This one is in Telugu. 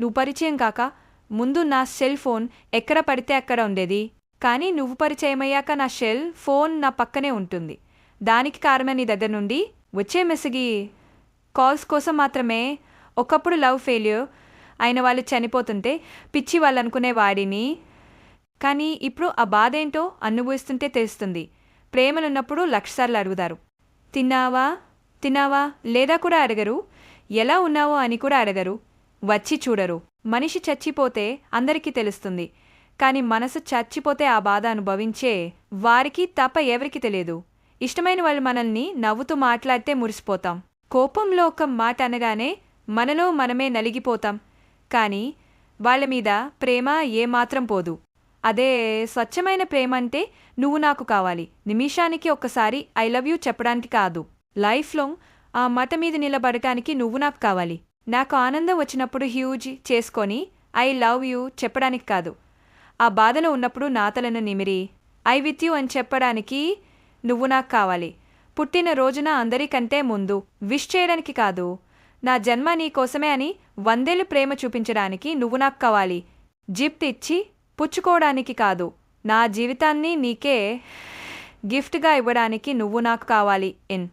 నువ్వు పరిచయం కాక ముందు నా సెల్ ఫోన్ ఎక్కడ పడితే అక్కడ ఉండేది. కానీ నువ్వు పరిచయం అయ్యాక నా సెల్ ఫోన్ నా పక్కనే ఉంటుంది. దానికి కారణమే నీ దగ్గర నుండి వచ్చే మెసిగి కాల్స్ కోసం మాత్రమే ఒకప్పుడు లవ్ ఫెయిల్యూర్ అయిన వాళ్ళు చనిపోతుంటే పిచ్చి వాళ్ళు అనుకునే వాడిని. కానీ ఇప్పుడు ఆ బాధ ఏంటో అనుభవిస్తుంటే తెలుస్తుంది. ప్రేమలున్నప్పుడు లక్షసార్లు అడుగుతారు. తిన్నావా? తిన్నావా? లేదా కూడా అడగరు. ఎలా ఉన్నావో అని కూడా అడగరు. వచ్చి చూడరు. మనిషి చచ్చిపోతే అందరికీ తెలుస్తుంది. కానీ మనసు చచ్చిపోతే ఆ బాధ అనుభవించే వారికి తప్ప ఎవరికి తెలియదు. ఇష్టమైన వాళ్ళు మనల్ని నవ్వుతూ మాట్లాడితే మురిసిపోతాం. కోపంలో ఒక మాట అనగానే మనలో మనమే నలిగిపోతాం. కానీ వాళ్ళ మీద ప్రేమ ఏమాత్రం పోదు. అదే స్వచ్ఛమైన ప్రేమ అంటే నువ్వు నాకు కావాలి. నిమిషానికి ఒక్కసారి ఐ లవ్ యూ చెప్పడానికి కాదు. లైఫ్లో ఆ మత మీద నిలబడటానికి నువ్వు నాకు కావాలి. నాకు ఆనందం వచ్చినప్పుడు హ్యూజ్ చేసుకొని ఐ లవ్ యూ చెప్పడానికి కాదు. ఆ బాధలో ఉన్నప్పుడు నాతలను నిమిరి ఐ విత్ యూ అని చెప్పడానికి నువ్వు నాకు కావాలి. పుట్టిన రోజున అందరికంటే ముందు విష్ చేయడానికి కాదు నా జన్మ నీ కోసమే అని వందేళ్ళు ప్రేమ చూపించడానికి నువ్వు నాకు కావాలి. జిప్ట్ ఇచ్చి పుచ్చుకోవడానికి కాదు నా జీవితాన్ని నీకే గిఫ్ట్గా ఇవ్వడానికి నువ్వు నాకు కావాలి ఎన్.